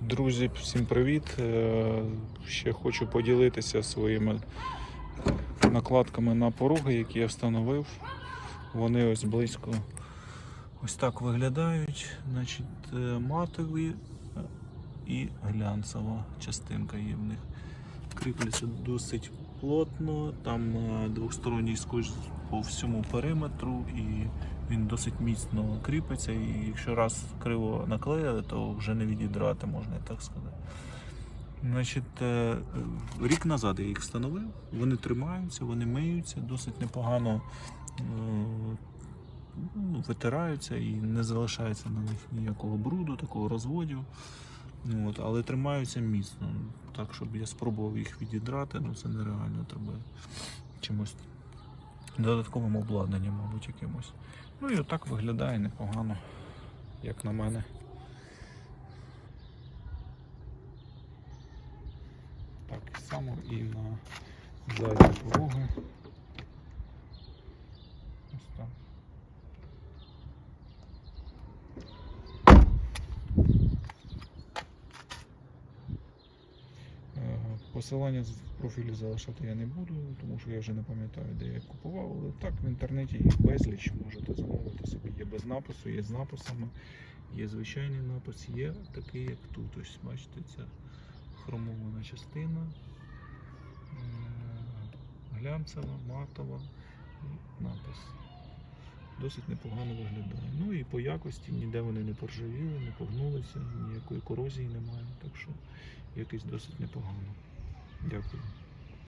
Друзі, всім привіт! Е, Ще хочу поділитися своїми накладками на пороги, які я встановив. Вони ось близько ось так виглядають. Значить, е, матові і глянцева частинка є в них. Кріпляться досить плотно, там е, двосторонній скотч по всьому периметру і він досить міцно кріпиться. І якщо раз криво наклеїли, то вже не відідрати, можна так сказати. Значить, е, рік назад я їх встановив, вони тримаються, вони миються, досить непогано е, ну, витираються і не залишається на них ніякого бруду, такого розводів. От, але тримаються міцно. Так, щоб я спробував їх відідрати, ну це нереально треба чимось додатковим обладнанном, мабуть, якимось. Ну і отак виглядає непогано, як на мене. Так само і на задні пороги. Ось так. Посилання в профілі залишати я не буду, тому що я вже не пам'ятаю, де я купував. Але так в інтернеті їх безліч, можете замовити собі. Є без напису, є з написами, є звичайний напис, є такий, як тут. Ось бачите, ця хромована частина, е, глянцева, матова і напис. Досить непогано виглядає. Ну і по якості ніде вони не поржавіли, не погнулися, ніякої корозії немає. Так що якось досить непогано. Дякую.